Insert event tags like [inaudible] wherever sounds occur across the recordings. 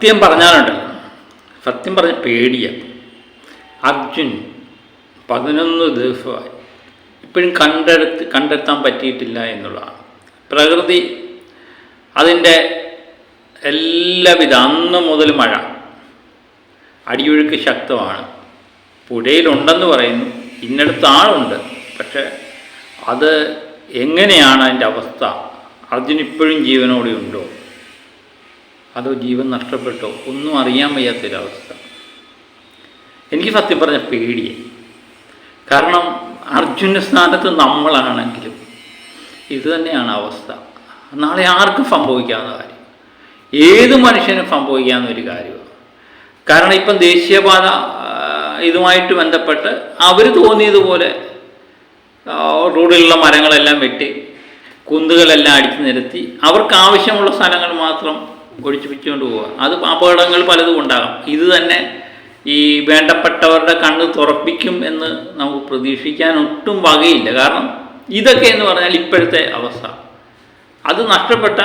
സത്യം പറഞ്ഞാലുണ്ടല്ലോ സത്യം പറഞ്ഞ പേടിയ. അർജുൻ പതിനൊന്ന് ദിവസമായി ഇപ്പോഴും കണ്ടെടുത്ത് കണ്ടെത്താൻ പറ്റിയിട്ടില്ല എന്നുള്ളതാണ്. പ്രകൃതി അതിന്റെ എല്ലാവിധ അന്ന് മുതൽ മഴ അടിയൊഴുക്ക് ശക്തമാണ്. പുഴയിലുണ്ടെന്ന് പറയുന്നു. ഇന്നടുത്ത് ആളുണ്ട്. പക്ഷെ അത് എങ്ങനെയാണ് അതിന്റെ അവസ്ഥ? അർജുൻ ഇപ്പോഴും ജീവനോടെ ഉണ്ടോ? അതോ ജീവൻ നഷ്ടപ്പെട്ടോ? ഒന്നും അറിയാൻ വയ്യാത്തൊരവസ്ഥ. എനിക്ക് സത്യം പറഞ്ഞ പേടിയെ. കാരണം അർജുന്റെ സ്ഥാനത്ത് നമ്മളാണെങ്കിലും ഇത് തന്നെയാണ് അവസ്ഥ. നാളെ ആർക്കും സംഭവിക്കാവുന്ന കാര്യം. ഏത് മനുഷ്യനും സംഭവിക്കാവുന്ന ഒരു കാര്യമാണ്. കാരണം ഇപ്പം ദേശീയപാത ഇതുമായിട്ട് ബന്ധപ്പെട്ട് അവർ തോന്നിയതുപോലെ റോഡിലുള്ള മരങ്ങളെല്ലാം വെട്ടി കുന്തുകളെല്ലാം അടിച്ചു നിരത്തി അവർക്ക് ആവശ്യമുള്ള സ്ഥലങ്ങൾ മാത്രം ഒഴിച്ചു വെച്ചുകൊണ്ട് പോവുക. അത് അപകടങ്ങൾ പലതും ഉണ്ടാകാം. ഇത് തന്നെ ഈ വേണ്ടപ്പെട്ടവരുടെ കണ്ണ് തുറപ്പിക്കും എന്ന് നമുക്ക് പ്രതീക്ഷിക്കാൻ ഒട്ടും വകയില്ല. കാരണം ഇതൊക്കെ എന്ന് പറഞ്ഞാൽ ഇപ്പോഴത്തെ അവസ്ഥ. അത് നഷ്ടപ്പെട്ട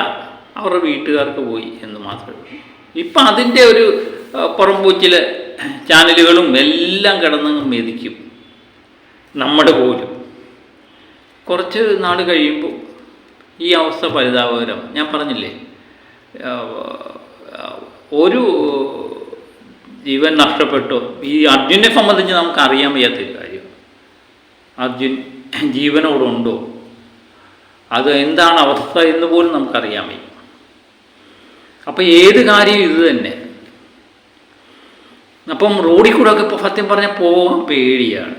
അവരുടെ വീട്ടുകാർക്ക് പോയി എന്ന് മാത്രമേ ഇപ്പം അതിന്റെ ഒരു പുറംപൂച്ചിൽ ചാനലുകളും എല്ലാം കിടന്ന് മെതിക്കും. നമ്മുടെ പോലും. കുറച്ച് നാൾ കഴിയുമ്പോൾ ഈ അവസ്ഥ പരിതാപകരം. ഞാൻ പറഞ്ഞില്ലേ? ഒരു ജീവൻ നഷ്ടപ്പെട്ടു? ഈ അർജുനെ സംബന്ധിച്ച് നമുക്ക് അറിയാൻ വയ്യാത്തൊരു കാര്യം. അർജുൻ ജീവനോടുണ്ടോ? അത് എന്താണ് അവസ്ഥ എന്ന് പോലും നമുക്കറിയാൻ വയ്യ. അപ്പം ഏത് കാര്യവും ഇത് തന്നെ. അപ്പം റോഡിൽ കൂടെ ഒക്കെ ഇപ്പോൾ സത്യം പറഞ്ഞാൽ പോകാൻ പേടിയാണ്.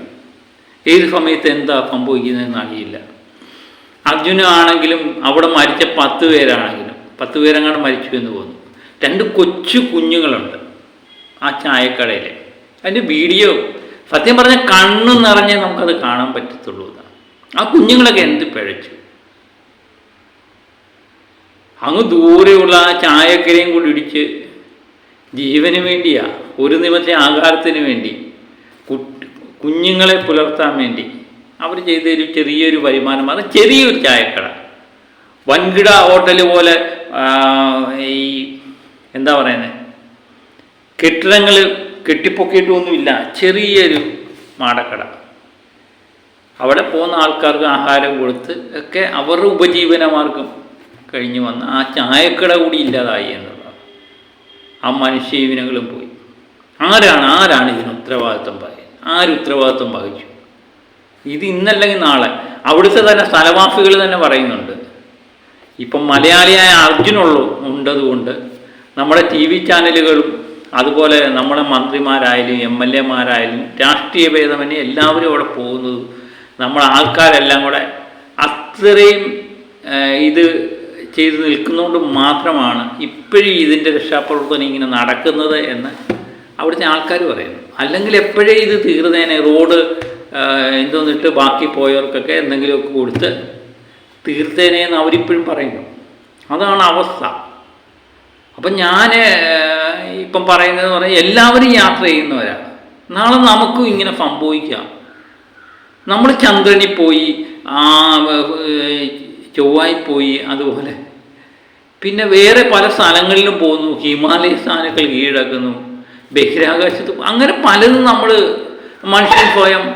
ഏത് സമയത്ത് എന്താ സംഭവിക്കുന്നതെന്ന് അറിയില്ല. അർജുനാണെങ്കിലും അവിടെ മരിച്ച പത്ത് പേരാണെങ്കിലും പത്ത് പേരങ്ങാണ് മരിച്ചു എന്ന് തോന്നുന്നു. രണ്ട് കൊച്ചു കുഞ്ഞുങ്ങളുണ്ട് ആ ചായക്കടയിൽ അതിന്റെ വീഡിയോ സത്യം പറഞ്ഞാൽ കണ്ണു നിറഞ്ഞേ നമുക്കത് കാണാൻ പറ്റത്തുള്ളൂ. ആ കുഞ്ഞുങ്ങളൊക്കെ എന്ത് പിഴച്ചു? അങ്ങ് ദൂരെയുള്ള ആ ചായക്കരയും കൂടി ഇടിച്ച് ജീവന് വേണ്ടിയാ ഒരു നിമിഷത്തെ ആഹാരത്തിന് വേണ്ടി കുഞ്ഞുങ്ങളെ പുലർത്താൻ വേണ്ടി അവർ ചെയ്തൊരു ചെറിയൊരു വരുമാനം അത് ചെറിയൊരു ചായക്കട. വൻകിട ഹോട്ടൽ പോലെ ഈ എന്താ പറയുന്നത് കെട്ടിടങ്ങൾ കെട്ടിപ്പൊക്കിയിട്ടൊന്നുമില്ല. ചെറിയൊരു മാടക്കട. അവിടെ പോകുന്ന ആൾക്കാർക്ക് ആഹാരം കൊടുത്ത് ഒക്കെ അവരുടെ ഉപജീവനമാർഗം കഴിഞ്ഞു വന്ന് ആ ചായക്കട കൂടി ഇല്ലാതായി എന്നുള്ളതാണ് ആ മനുഷ്യജീവനങ്ങളും പോയി. ആരാണ് ആരാണ് ഇതിന് ഉത്തരവാദിത്വം പറയുന്നത്? ആര് ഉത്തരവാദിത്വം വഹിച്ചു? ഇത് ഇന്നല്ലെങ്കിൽ നാളെ. അവിടുത്തെ തന്നെ സ്ഥലവാസികൾ തന്നെ പറയുന്നുണ്ട്. ഇപ്പം മലയാളിയായ അർജുനുള്ളൂ ഉണ്ടതുകൊണ്ട് നമ്മുടെ ടി വി ചാനലുകളും അതുപോലെ നമ്മുടെ മന്ത്രിമാരായാലും എം എൽ എമാരായാലും രാഷ്ട്രീയ ഭേദമന്യേ എല്ലാവരും അവിടെ പോകുന്നത് നമ്മുടെ ആൾക്കാരെല്ലാം കൂടെ അത്രയും ഇത് ചെയ്ത് നിൽക്കുന്നതുകൊണ്ട് മാത്രമാണ് ഇപ്പോഴും ഇതിന്റെ രക്ഷാപ്രവർത്തനം ഇങ്ങനെ നടക്കുന്നത് എന്ന് അവിടുത്തെ ആൾക്കാർ പറയുന്നു. അല്ലെങ്കിൽ എപ്പോഴേ ഇത് തീർന്നേനെ റോഡ് എന്തോന്നിട്ട് ബാക്കി പോയവർക്കൊക്കെ എന്തെങ്കിലുമൊക്കെ കൊടുത്ത് തീർത്തേനെ എന്ന് അവരിപ്പോഴും പറയുന്നു. അതാണ് അവസ്ഥ. അപ്പം ഞാൻ ഇപ്പം പറയുന്നത് പറഞ്ഞാൽ എല്ലാവരും യാത്ര ചെയ്യുന്നവരാണ് നാളെ നമുക്കും ഇങ്ങനെ സംഭവിക്കാം. നമ്മൾ ചന്ദ്രനിൽ പോയി ആ ചൊവ്വായി പോയി അതുപോലെ. പിന്നെ വേറെ പല സ്ഥലങ്ങളിലും പോകുന്നു. ഹിമാലയ സ്ഥാനങ്ങൾ കീഴടക്കുന്നു. ബഹിരാകാശത്ത് അങ്ങനെ പലതും നമ്മൾ മനുഷ്യൻ സ്വയം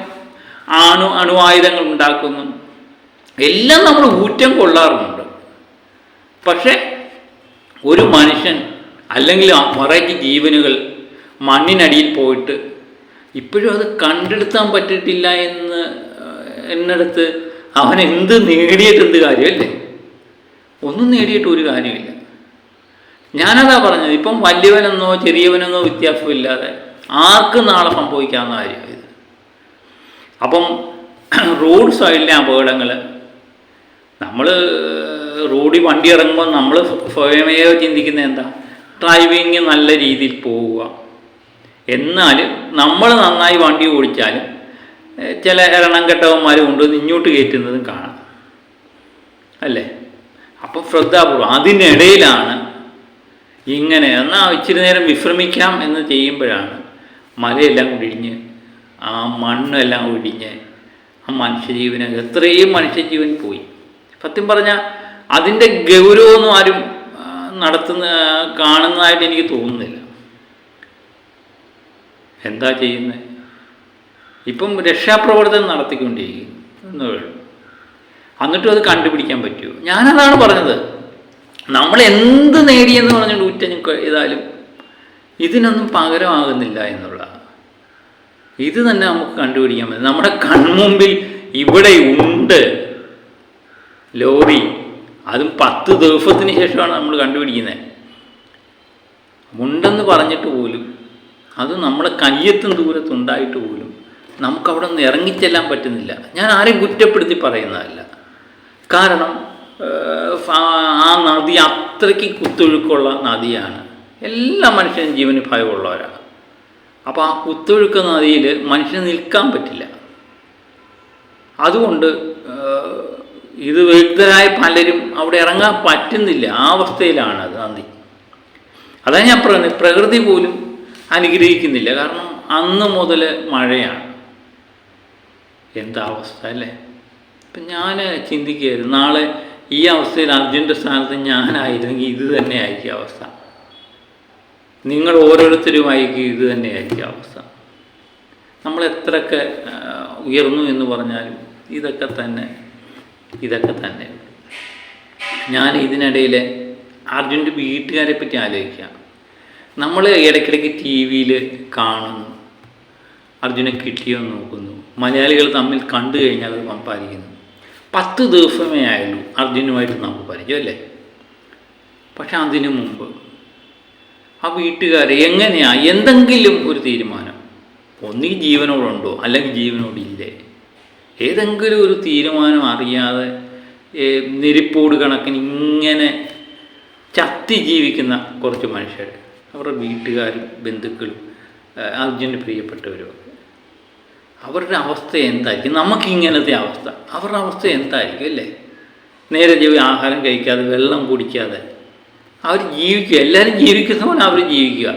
അണു അണുവായുധങ്ങൾ ഉണ്ടാക്കുന്നു. എല്ലാം നമ്മൾ ഊറ്റം കൊള്ളാറുമുണ്ട്. പക്ഷെ ഒരു മനുഷ്യൻ അല്ലെങ്കിൽ മറയ്ക്ക് ജീവനുകൾ മണ്ണിനടിയിൽ പോയിട്ട് ഇപ്പോഴും അത് കണ്ടെടുത്താൻ പറ്റിയിട്ടില്ല എന്ന് എന്നിടത്ത് അവൻ എന്ത് നേടിയിട്ടെന്ത് കാര്യമല്ലേ? ഒന്നും നേടിയിട്ട് ഒരു കാര്യമില്ല. ഞാനതാ പറഞ്ഞത് ഇപ്പം വലിയവനെന്നോ ചെറിയവനെന്നോ വ്യത്യാസമില്ലാതെ ആർക്കും നാളെ സംഭവിക്കാവുന്ന കാര്യമാണ് ഇത്? അപ്പം [clears throat] റോഡ് സൈഡിലെ അപകടങ്ങൾ നമ്മൾ റോഡിൽ വണ്ടി ഇറങ്ങുമ്പോൾ നമ്മൾ സ്വയമേ ചിന്തിക്കുന്നത് എന്താ? ഡ്രൈവിങ് നല്ല രീതിയിൽ പോവുക. എന്നാൽ നമ്മൾ നന്നായി വണ്ടി ഓടിച്ചാലും ചില എണ്ണം കെട്ടവന്മാർ കൊണ്ടുവന്ന് ഇങ്ങോട്ട് കയറ്റുന്നതും കാണാം. അല്ലേ? അപ്പം ശ്രദ്ധാപൂർവം അതിനിടയിലാണ് ഇങ്ങനെ എന്നാൽ ഇച്ചിരി നേരം വിശ്രമിക്കാം എന്ന് ചെയ്യുമ്പോഴാണ് മലയെല്ലാം കൂടി ഇടിഞ്ഞ് ആ മണ്ണെല്ലാം ഇടിഞ്ഞ് ആ മനുഷ്യജീവന് എത്രയും മനുഷ്യജീവൻ പോയി. സത്യം പറഞ്ഞാൽ അതിന്റെ ഗൗരവമൊന്നും ആരും നടത്തുന്ന കാണുന്നതായിട്ട് എനിക്ക് തോന്നുന്നില്ല. എന്താ ചെയ്യുന്നത് ഇപ്പം രക്ഷാപ്രവർത്തനം നടത്തിക്കൊണ്ടിരിക്കുന്നു. എന്നിട്ടും അത് കണ്ടുപിടിക്കാൻ പറ്റുമോ? ഞാനതാണ് പറഞ്ഞത്. നമ്മൾ എന്ത് നേടിയെന്ന് പറഞ്ഞുകൊണ്ട് ഉറ്റഞ്ഞ് ചെയ്താലും ഇതിനൊന്നും പകരമാകുന്നില്ല എന്നുള്ള. ഇത് തന്നെ നമുക്ക് കണ്ടുപിടിക്കാൻ പറ്റും. നമ്മുടെ കൺമുമ്പിൽ ഇവിടെ ഉണ്ട്. ലോറി. അതും പത്ത് ദിവസത്തിന് ശേഷമാണ് നമ്മൾ കണ്ടുപിടിക്കുന്നത് ഉണ്ടെന്ന് പറഞ്ഞിട്ട് പോലും അത് നമ്മുടെ കയ്യെത്തും ദൂരത്തുണ്ടായിട്ട് പോലും നമുക്കവിടെ നിന്ന് ഇറങ്ങിച്ചെല്ലാൻ പറ്റുന്നില്ല. ഞാൻ ആരെയും കുറ്റപ്പെടുത്തി പറയുന്നതല്ല. കാരണം ആ നദി അത്രയ്ക്ക് കുത്തൊഴുക്കുള്ള നദിയാണ്. എല്ലാ മനുഷ്യനും ജീവന് ഭയമുള്ളവരാണ് അപ്പോൾ ആ കുത്തൊഴുക്ക നദിയിൽ മനുഷ്യന് നിൽക്കാൻ പറ്റില്ല. അതുകൊണ്ട് ഇത് വിദഗ്ധരായ പലരും അവിടെ ഇറങ്ങാൻ പറ്റുന്നില്ല. ആ അവസ്ഥയിലാണ് അത് നന്ദി അതാണ് ഞാൻ പറയുന്നത് പ്രകൃതി പോലും അനുഗ്രഹിക്കുന്നില്ല. കാരണം അന്ന് മുതൽ മഴയാണ്. എന്താ അവസ്ഥ അല്ലേ? ഇപ്പം ഞാൻ ചിന്തിക്കുകയായിരുന്നു. നാളെ ഈ അവസ്ഥയിൽ അർജുന്റെ സ്ഥാനത്ത് ഞാനായിരുന്നെങ്കിൽ ഇത് തന്നെ ആയിരിക്കും അവസ്ഥ. നിങ്ങൾ ഓരോരുത്തരുമായിരിക്കും ഇത് തന്നെ ആയിരിക്കും അവസ്ഥ. നമ്മൾ എത്രയൊക്കെ ഉയർന്നു എന്ന് പറഞ്ഞാലും ഇതൊക്കെ തന്നെ ഇതൊക്കെ തന്നെ. ഞാൻ ഇതിനിടയിൽ അർജുന്റെ വീട്ടുകാരെ പറ്റി ആലോചിക്കാം നമ്മൾ ഇടയ്ക്കിടയ്ക്ക് ടി വിയിൽ കാണുന്നു. അർജുനെ കിട്ടിയോ നോക്കുന്നു. മലയാളികൾ തമ്മിൽ കണ്ടു കഴിഞ്ഞാൽ അത് സംസാരിക്കുന്നു. പത്ത് ദിവസമേ ആയുള്ളൂ അർജുനുമായിട്ട് നമുക്ക് പരിചയം അല്ലേ? പക്ഷെ അതിനു മുമ്പ് ആ വീട്ടുകാരെ എങ്ങനെയാ എന്തെങ്കിലും ഒരു തീരുമാനം. ഒന്നുകിൽ ജീവനോടുണ്ടോ? അല്ലെങ്കിൽ ജീവനോടില്ലേ? ഏതെങ്കിലും ഒരു തീരുമാനം അറിയാതെ നിരിപ്പോട് കണക്കിന് ഇങ്ങനെ ചത്തി ജീവിക്കുന്ന കുറച്ച് മനുഷ്യർ അവരുടെ വീട്ടുകാരും ബന്ധുക്കളും അർജുന്റെ പ്രിയപ്പെട്ടവരും അവരുടെ അവസ്ഥ എന്തായിരിക്കും? നമുക്ക് ഇങ്ങനത്തെ അവസ്ഥ. അവരുടെ അവസ്ഥ എന്തായിരിക്കും അല്ലേ? നേരെ ജീവി ആഹാരം കഴിക്കാതെ വെള്ളം കുടിക്കാതെ അവർ ജീവിക്കുക. എല്ലാവരും ജീവിക്കുന്ന പോലെ അവർ ജീവിക്കുക.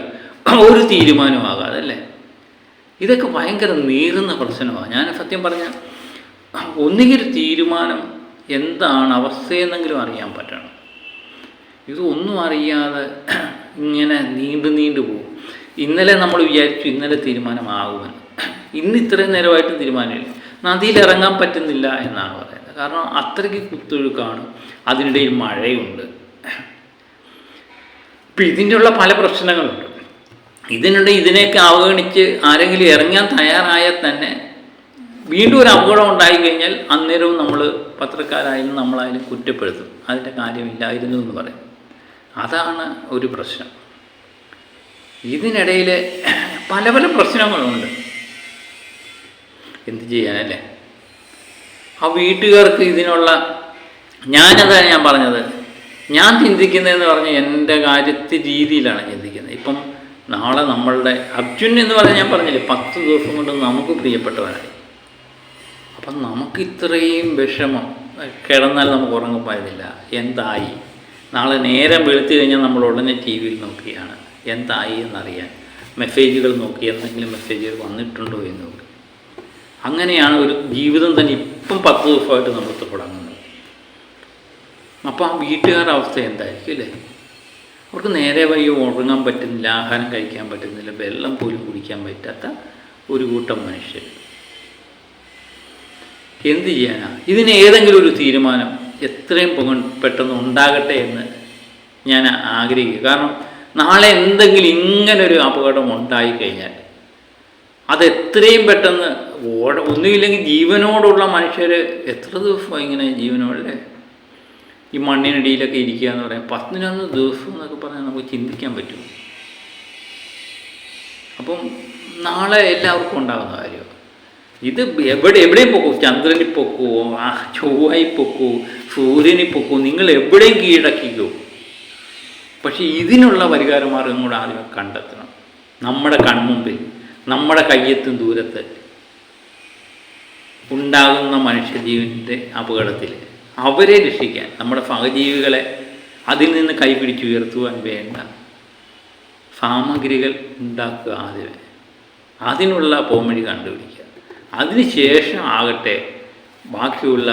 ഒരു തീരുമാനമാകാതെ അല്ലേ? ഇതൊക്കെ ഭയങ്കര നീറുന്ന പ്രശ്നമാണ്. ഞാൻ സത്യം പറഞ്ഞാൽ ഒന്നുകിൽ തീരുമാനം എന്താണ് അവസ്ഥയെന്നെങ്കിലും അറിയാൻ പറ്റണം. ഇതൊന്നും അറിയാതെ ഇങ്ങനെ നീണ്ടു നീണ്ടു പോകും. ഇന്നലെ നമ്മൾ വിചാരിച്ചു ഇന്നലെ തീരുമാനമാകുമെന്ന്. ഇന്ന് ഇത്രയും നേരമായിട്ട് തീരുമാനമില്ല. നദിയിൽ ഇറങ്ങാൻ പറ്റുന്നില്ല എന്നാണ് പറയുന്നത്. കാരണം അത്രയ്ക്ക് കുത്തൊഴുക്കാണ്. അതിനിടയിൽ മഴയുണ്ട്. ഇപ്പം ഇതിന്റെയുള്ള പല പ്രശ്നങ്ങളുണ്ട്. ഇതിനിടെ ഇതിനെയൊക്കെ അവഗണിച്ച് ആരെങ്കിലും ഇറങ്ങാൻ തയ്യാറായാൽ തന്നെ വീണ്ടും ഒരു അപകടം ഉണ്ടായി കഴിഞ്ഞാൽ അന്നേരവും നമ്മൾ പത്രക്കാരായാലും നമ്മളായാലും കുറ്റപ്പെടുത്തും. അതിന്റെ കാര്യമില്ലായിരുന്നു എന്ന് പറയും. അതാണ് ഒരു പ്രശ്നം. ഇതിനിടയിൽ പല പല പ്രശ്നങ്ങളുണ്ട്. എന്ത് ചെയ്യാനല്ലേ? ആ വീട്ടുകാർക്ക് ഇതിനുള്ള ഞാനതാണ് ഞാൻ പറഞ്ഞത്. ഞാൻ ചിന്തിക്കുന്നതെന്ന് പറഞ്ഞ് എന്റെ കാര്യത്തിൽ രീതിയിലാണ് ചിന്തിക്കുന്നത്. ഇപ്പം നാളെ നമ്മളുടെ അർജുൻ എന്ന് പറഞ്ഞാൽ ഞാൻ പറഞ്ഞില്ലേ പത്ത് ദിവസം കൊണ്ട് നമുക്ക് പ്രിയപ്പെട്ടവനായി. അപ്പം നമുക്ക് ഇത്രയും വിഷമം കിടന്നാൽ നമുക്ക് ഉറങ്ങാൻ എന്തായി? നാളെ നേരം വെളുത്തു കഴിഞ്ഞാൽ നമ്മൾ ഉടനെ ടി വിയിൽ നോക്കുകയാണ്. എന്തായി എന്നറിയാൻ. മെസ്സേജുകൾ നോക്കി എന്തെങ്കിലും മെസ്സേജുകൾ വന്നിട്ടുണ്ടോ എന്ന് നോക്കി. അങ്ങനെയാണ് ഒരു ജീവിതം തന്നെ ഇപ്പം പത്ത് ദിവസമായിട്ട് നമ്മൾ തുടങ്ങുന്നത്. അപ്പോൾ ആ വീട്ടുകാരുടെ അവസ്ഥ എന്തായിരിക്കും അല്ലേ? അവർക്ക് നേരെ വയ്യ ഉറങ്ങാൻ പറ്റുന്നില്ല ആഹാരം കഴിക്കാൻ പറ്റുന്നില്ല വെള്ളം പോലും കുടിക്കാൻ പറ്റാത്ത ഒരു കൂട്ടം മനുഷ്യർ. എന്ത് ചെയ്യാനാണ് ഇതിന് ഏതെങ്കിലും ഒരു തീരുമാനം എത്രയും പെട്ടെന്ന് ഉണ്ടാകട്ടെ എന്ന് ഞാൻ ആഗ്രഹിക്കുക കാരണം നാളെ എന്തെങ്കിലും ഇങ്ങനൊരു അപകടം ഉണ്ടായിക്കഴിഞ്ഞാൽ അത് എത്രയും പെട്ടെന്ന് ഓട ഒന്നുമില്ലെങ്കിൽ ജീവനോടുള്ള മനുഷ്യർ എത്ര ദിവസം ഇങ്ങനെ ജീവനോടെ ഈ മണ്ണിനടിയിലൊക്കെ ഇരിക്കുക എന്ന് പറയാം. പത്തിനൊന്ന് ദിവസം എന്നൊക്കെ പറഞ്ഞാൽ നമുക്ക് ചിന്തിക്കാൻ പറ്റും. അപ്പം നാളെ എല്ലാവർക്കും ഉണ്ടാകുന്ന കാര്യം ഇത് എവിടെ എവിടെയും പൊക്കൂ. ചന്ദ്രനിൽ പൊക്കൂ ആ ചൊവ്വായി പൊക്കൂ സൂര്യനിൽ പൊക്കൂ നിങ്ങൾ എവിടെയും കീഴടക്കിക്കോ. പക്ഷെ ഇതിനുള്ള പരിഹാര മാർഗം കൂടെ ആദ്യം കണ്ടെത്തണം. നമ്മുടെ കൺമുമ്പിൽ നമ്മുടെ കയ്യെത്തും ദൂരത്ത് ഉണ്ടാകുന്ന മനുഷ്യജീവന്റെ അപകടത്തിൽ അവരെ രക്ഷിക്കാൻ നമ്മുടെ സഹജീവികളെ അതിൽ നിന്ന് കൈപിടിച്ചുയർത്തുവാൻ വേണ്ട സാമഗ്രികൾ ഉണ്ടാക്കുക ആദ്യമേ. അതിനുള്ള പോംവഴി കണ്ടുപിടിക്കുക. അതിനുശേഷം ആകട്ടെ ബാക്കിയുള്ള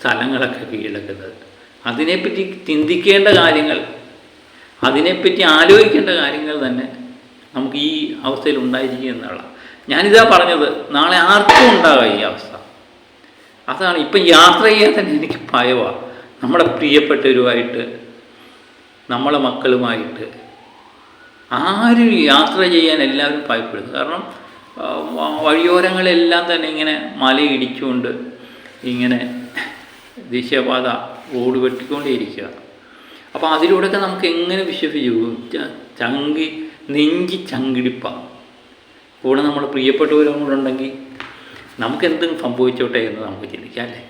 സ്ഥലങ്ങളൊക്കെ കീഴടക്കുന്നത്. അതിനെപ്പറ്റി ചിന്തിക്കേണ്ട കാര്യങ്ങൾ അതിനെപ്പറ്റി ആലോചിക്കേണ്ട കാര്യങ്ങൾ തന്നെ നമുക്ക് ഈ അവസ്ഥയിൽ ഉണ്ടായിരിക്കുക എന്നുള്ള. ഞാനിതാ പറഞ്ഞത് നാളെ ആർക്കും ഉണ്ടാകാം ഈ അവസ്ഥ. അതാണ് ഇപ്പം യാത്ര ചെയ്യാൻ തന്നെ എനിക്ക് ഭയമാണ് നമ്മുടെ പ്രിയപ്പെട്ടവരുമായിട്ട് നമ്മളെ മക്കളുമായിട്ട് ആരും യാത്ര ചെയ്യാൻ എല്ലാവരും ഭയപ്പെടുന്നു. കാരണം വഴിയോരങ്ങളെല്ലാം തന്നെ ഇങ്ങനെ മലയിടിച്ചുകൊണ്ട് ഇങ്ങനെ ദേശീയപാത റോഡ് വെട്ടിക്കൊണ്ടേയിരിക്കുക. അപ്പോൾ അതിലൂടെയൊക്കെ നമുക്ക് എങ്ങനെ വിശ്വസിച്ചു? പോകും? ചങ്കി നെഞ്ചി ചങ്കിടിപ്പാണ് കൂടെ നമ്മൾ പ്രിയപ്പെട്ടവരും കൂടെ ഉണ്ടെങ്കിൽ നമുക്ക് എന്തും സംഭവിച്ചോട്ടെ എന്ന് നമുക്ക് ചിന്തിക്കാം അല്ലേ?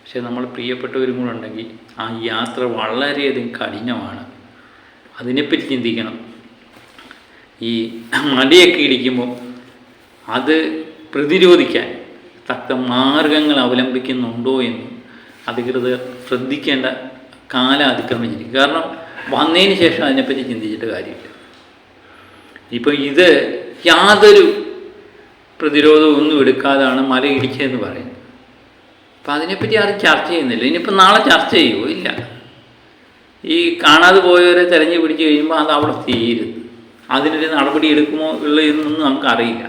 പക്ഷെ നമ്മൾ പ്രിയപ്പെട്ടവരും കൂടെ ഉണ്ടെങ്കിൽ ആ യാത്ര വളരെയധികം കഠിനമാണ്. അതിനെപ്പറ്റി ചിന്തിക്കണം. ഈ മടിയൊക്കെ ഇടിക്കുമ്പോൾ അത് പ്രതിരോധിക്കാൻ തക്ക മാർഗങ്ങൾ അവലംബിക്കുന്നുണ്ടോ എന്ന് അധികൃതർ ശ്രദ്ധിക്കേണ്ട കാലം അതിക്രമിച്ചിരിക്കും. കാരണം വന്നതിന് ശേഷം അതിനെപ്പറ്റി ചിന്തിച്ചിട്ട് കാര്യമില്ല. ഇപ്പം ഇത് യാതൊരു പ്രതിരോധവും ഒന്നും എടുക്കാതാണ് മല ഇടിച്ചതെന്ന് പറയുന്നത്. അപ്പം അതിനെപ്പറ്റി ആരും ചർച്ച ചെയ്യുന്നില്ല. ഇനിയിപ്പോൾ നാളെ ചർച്ച ചെയ്യുമോ ഇല്ല. ഈ കാണാതെ പോയവരെ തെരഞ്ഞു പിടിച്ച് കഴിയുമ്പോൾ അത് അവിടെ തീരും അതിനൊരു നടപടി എടുക്കുമോ ഉള്ളതെന്നൊന്നും നമുക്കറിയില്ല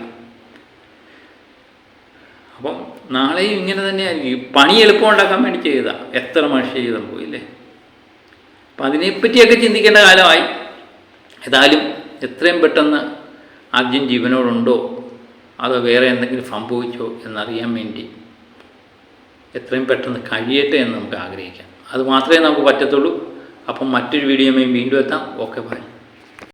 അപ്പം നാളെയും ഇങ്ങനെ തന്നെയായിരിക്കും. പണി എളുപ്പം ഉണ്ടാക്കാൻ വേണ്ടി ചെയ്താൽ എത്ര മനുഷ്യ ചെയ്താൽ പോയില്ലേ? അപ്പം അതിനെപ്പറ്റിയൊക്കെ ചിന്തിക്കേണ്ട കാലമായി. ഏതായാലും എത്രയും പെട്ടെന്ന് അർജുൻ ജീവനോടുണ്ടോ? അതോ വേറെ എന്തെങ്കിലും സംഭവിച്ചോ എന്നറിയാൻ വേണ്ടി എത്രയും പെട്ടെന്ന് കഴിയട്ടെ എന്ന് നമുക്ക് ആഗ്രഹിക്കാം. അത് മാത്രമേ നമുക്ക് പറ്റത്തുള്ളൂ. അപ്പം മറ്റൊരു വീഡിയോയുമായി വീണ്ടും എത്താം. Okay bye.